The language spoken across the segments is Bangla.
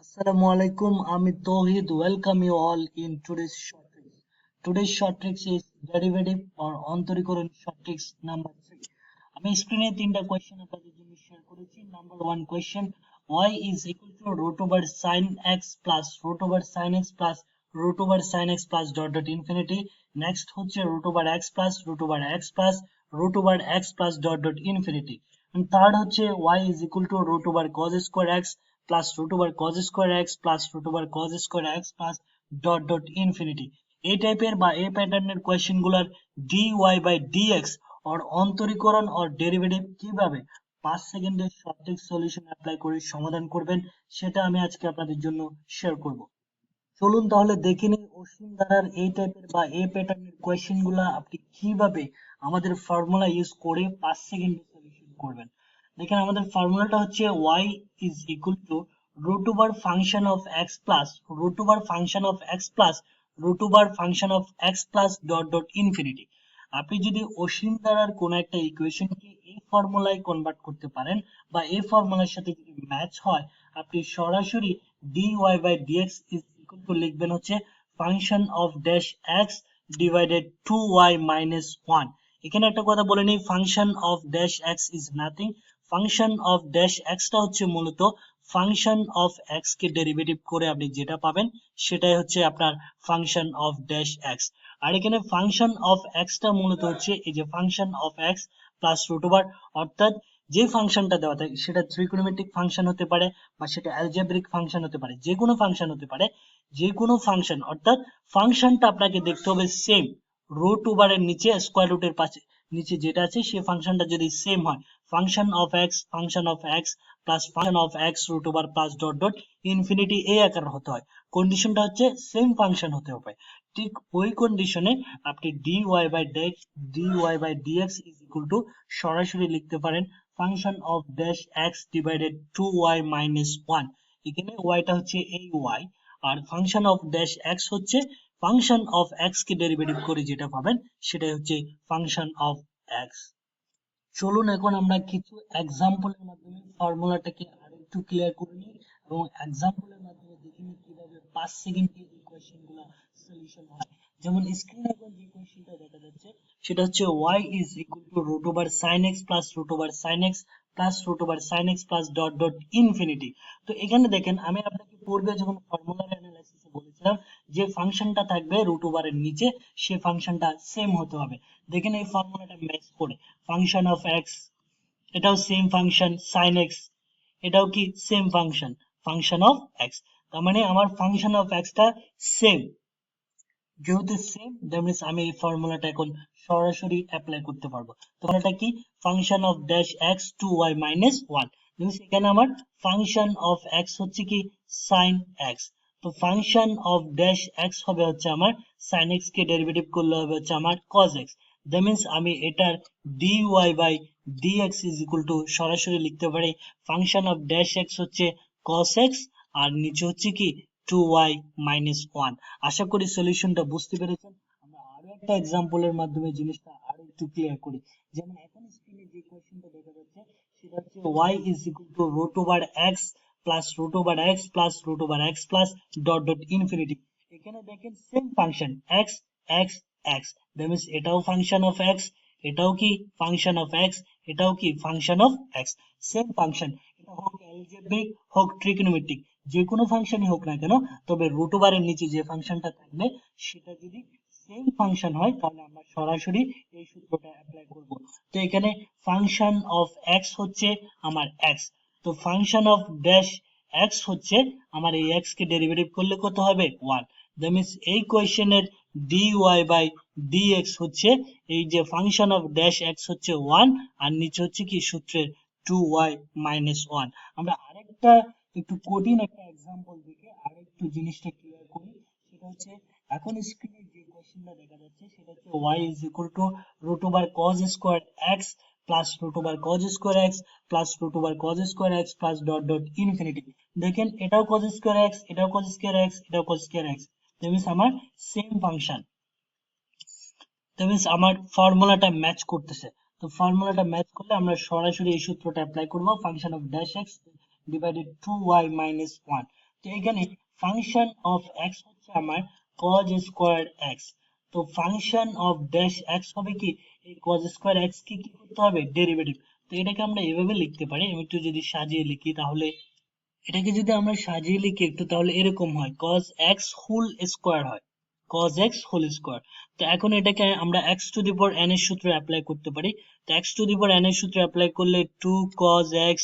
Assalamu alaikum. I'm Tawhid. Welcome you all in today's short tricks. Today's short tricks is derivative or অন্তরীকরণ short tricks number 3. আমি স্ক্রিনে তিনটা কোয়েশ্চেন আপনাদের জন্য শেয়ার করেছি number one question y is equal to root over sin x plus root over sin x plus root over sin x plus dot dot infinity next হচ্ছে root over x plus root over x plus root over x plus dot dot infinity third হচ্ছে y is equal to root over cos square x plus root over cos square x plus root over cos square x plus dot dot infinity. এই টাইপের বা এই প্যাটার্নের কোয়েশ্চেনগুলার dy by dx or অন্তরীকরণ or ডেরিভেটিভ কীভাবে পাঁচ সেকেন্ডের সঠিক সলিউশন অ্যাপ্লাই করে সমাধান করবেন, সেটা আমি আজকে আপনাদের জন্য শেয়ার করব। চলুন তাহলে দেখে নিই অসীম ধারার এই টাইপের বা এই প্যাটার্নের কোয়েশ্চেনগুলা আপনি কীভাবে আমাদের ফর্মুলা ইউজ করে পাঁচ সেকেন্ডে সলিউশন করবেন। দেখেন আমাদের ফর্মুলাটা হচ্ছে y is equal to root over function of x plus root over function of x plus root over function of x plus dot dot infinity. আপনি যদি অসীম ধারার কোন একটা ইকুয়েশনকে এই ফর্মুলায় কনভার্ট করতে পারেন বা এই ফর্মুলার সাথে যদি ম্যাচ হয়, আপনি সরাসরি dy by dx is equal to লিখবেন হচ্ছে function of dash x divided 2y minus 1 এখানে একটা কথা বলে নিই function of dash x is nothing function of dash x টা হচ্ছে মূলত ফাংশন অফ x কে ডেরিভেটিভ করে আপনি যেটা পাবেন, সেটাই হচ্ছে আপনার ফাংশন অফ ড্যাশ x. আর এখানে ফাংশন অফ x টা মূলত হচ্ছে এই যে function of x plus root over অর্থাৎ যে ফাংশনটা দেওয়া থাকে, সেটা ত্রিকোণমিতিক ফাংশন হতে পারে বা সেটা অ্যালজেব্রিক ফাংশন হতে পারে, যে কোনো ফাংশন হতে পারে, যে কোনো ফাংশন অর্থাৎ ফাংশনটা আপনাকে দেখতে হবে সেম রুট ওভারের নিচে স্কোয়ার রুটের পাশে। নিচে যেটা আছে সেই ফাংশনটা যদি সেম হয় function of x function of x plus function of x root over plus dot dot infinity এই আকার হতে হয়। কন্ডিশনটা হচ্ছে সেম ফাংশন হতে হবে। ঠিক ওই কন্ডিশনে আপনি y by d y by dx is equal to সরাসরি লিখতে পারেন function of dash x divided two y minus one এখানে ওয়াইটা হচ্ছে এই ওয়াই আর ফাংশন অফ ড্যাশ এক্স হচ্ছে ফাংশন অফ এক্স কে ডেরিভেটিভ করে যেটা পাবেন, সেটাই হচ্ছে ফাংশন অফ এক্স চলুন এখন আমরা কিছু এক্সাম্পলের মাধ্যমে ফর্মুলাটাকে আরেকটু ক্লিয়ার করে নিই এবং এক্সাম্পলের মাধ্যমে দেখে নিই কীভাবে পাঁচ সেকেন্ডে এই কোয়েশ্চেন সলিউশন হয়। যেমন স্ক্রিনে এখন যে কোয়েশ্চেনটা দেখা যাচ্ছে, সেটা হচ্ছে y is equal to root over sin x plus root over sin x plus root over sin x plus dot dot infinity. তো এখানে দেখেন, আমি আপনাকে পূর্বে যখন ফর্মুলার অ্যানালাইসিসে বলেছিলাম যে ফাংশনটা থাকবে রুট ওভারের নিচে, সে ফাংশনটা সেম হতে হবে। দেখেন এই ফর্মুলাটা ম্যাচ করে। ফাংশন অফ এক্স এটাও সেম ফাংশন sin x, এটাও কি same function function of x তার মানে আমার ফাংশন অফ এক্সটা সেম যেহেতু সেম দ্যাট মিনস আমি এই ফর্মুলাটা এখন সরাসরি অ্যাপ্লাই করতে পারব। তো এটা কি? Function of dash x two y minus one এখানে আমার ফাংশন অফ এক্স হচ্ছে কি? সাইন এক্স তো ফাংশন অফ ড্যাশ এক্স হবে হচ্ছে আমার সাইন এক্স কে ডেরিভেটিভ করলে হবে হচ্ছে আমার কজ এক্স দ্যাট মিনস আমি এটার d y by d x is equal to সরাসরি লিখতে পারি ফাংশন অফ ড্যাশ এক্স হচ্ছে কস এক্স আর নিচে হচ্ছে কি টু ওয়াই মাইনাস ওয়ান আশা করি সলিউশনটা বুঝতে পেরেছেন। আমরা আরও একটা এক্সাম্পলের মাধ্যমে জিনিসটা আরও একটু ক্লিয়ার করি। যেমন এখন স্ক্রিনে যে কোয়েশ্চেনটা দেখা যাচ্ছে, সেটা হচ্ছে y is equal to root over x plus root over x plus root over x plus dot dot infinity এখানে দেখেন same function x x x that means এটাও ফাংশন অফ x, এটাও কি ফাংশন অফ x, এটাও কি function of x same function এটা হোক অ্যালজেব্রিক হোক ট্রিগোনোমেট্রিক যে কোনো ফাংশনই হোক না কেন, তবে রুট ওভারের নিচে যে ফাংশনটা থাকবে, সেটা যদি সেম ফাংশন হয়, তাহলে আমরা সরাসরি এই সূত্রটা অ্যাপ্লাই করব। তো এখানে ফাংশন অফ এক্স হচ্ছে আমার এক্স তো ফাংশন অফ ড্যাশ এক্স হচ্ছে আমার এই এক্স কে ডেরিভেটিভ করলে কত হবে? ওয়ান দ্যাট মিনস এই কোয়েশ্চেনের d y by d x হচ্ছে এই যে ফাংশন অফ ড্যাশ এক্স হচ্ছে ওয়ান আর নিচে হচ্ছে কি সূত্রের টু ওয়াই মাইনাস ওয়ান আমরা আরেকটা একটু কঠিন একটা দেখে আরেকটু জিনিসটা ক্লিয়ার করি। সেটা হচ্ছে এখন স্ক্রিনে যে কোশ্চেনটা দেখা যাচ্ছে সেটা হচ্ছে over cos square x plus root over cos square x, plus root over cos square x, plus dot dot infinity. দেখেন, এটাও cos square x, এটাও cos square x, এটাও cos square x that means আমার সেম ফাংশন that means আমার ফর্মুলাটা ম্যাচ করতেছে। তো ফর্মুলাটা ম্যাচ করলে আমরা সরাসরি এই সূত্রটা অ্যাপ্লাই করব function of dash x divided two y minus one তো এখানে ফাংশন অফ এক্স হচ্ছে আমার cos স্কোয়ার এক্স তো ফাংশন অফ ড্যাশ এক্স হবে কি? এই cos স্কোয়ার এক্স কি কি করতে হবে? ডেরিভেটিভ তো এটাকে আমরা এভাবে লিখতে পারি। আমি একটু যদি সাজিয়ে লিখি তাহলে এটাকে যদি আমরা সাজিয়ে লিখি একটু, তাহলে এরকম হয়। cos x হোল স্কোয়ার হয়। cos x হোল স্কোয়ার তো এখন এটাকে আমরা x to the power n এর সূত্রে অ্যাপ্লাই করতে পারি। তো x to the power n এর সূত্র অ্যাপ্লাই করলে 2 cos x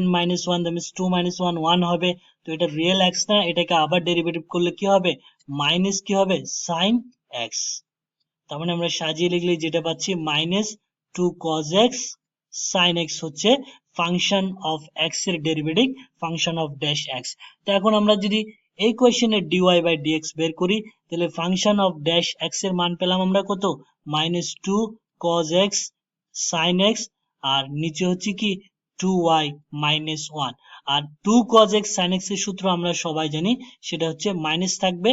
n minus 1 that means 2 minus 1 1 হবে। তো এটা রিয়েল x না, এটাকে আবার ডেরিভেটিভ করলে কি হবে? মাইনাস কি হবে? sin x তার মানে আমরা সাজিয়ে লিখলে যেটা পাচ্ছি minus 2 cos x sin x হচ্ছে ফাংশন অফ x এর derivative function of dash x তো এখন আমরা যদি এই কোয়েশ্চেনের dy বাই dx বের করি, তাহলে ফাংশন অফ ড্যাশ x এর মান পেলাম আমরা কত? Minus two cos x sin x, আর নিচে হচ্ছে কি 2y মাইনাস ওয়ান আর two cos x sin x এর সূত্র আমরা সবাই জানি, সেটা হচ্ছে মাইনাস থাকবে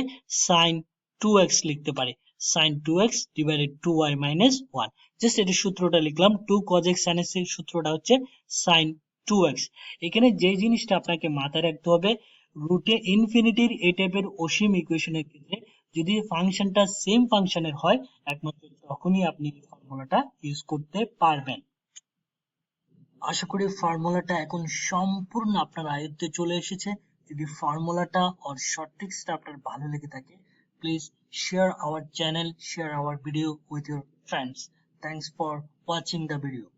sin 2x লিখতে পারি। sin 2x divided 2y minus one just এটার সূত্রটা লিখলাম 2 cos x sin x এর সূত্রটা হচ্ছে sin 2x এখানে যে জিনিসটা আপনাকে মাথায় রাখতে হবে রুটে ইনফিনিটির এই টাইপের অসীম ইকুয়েশনের ক্ষেত্রে যদি ফাংশনটা সেম ফাংশনের হয়, একমাত্র তখনই আপনি ফর্মুলাটা ইউজ করতে পারবেন। আশা করি ফর্মুলাটা এখন সম্পূর্ণ আপনার আয়ত্তে চলে এসেছে। যদি ফর্মুলাটা অর শর্ট ট্রিক্সটা আপনার ভালো লেগে থাকে please share our channel share our video with your friends. Thanks for watching the video.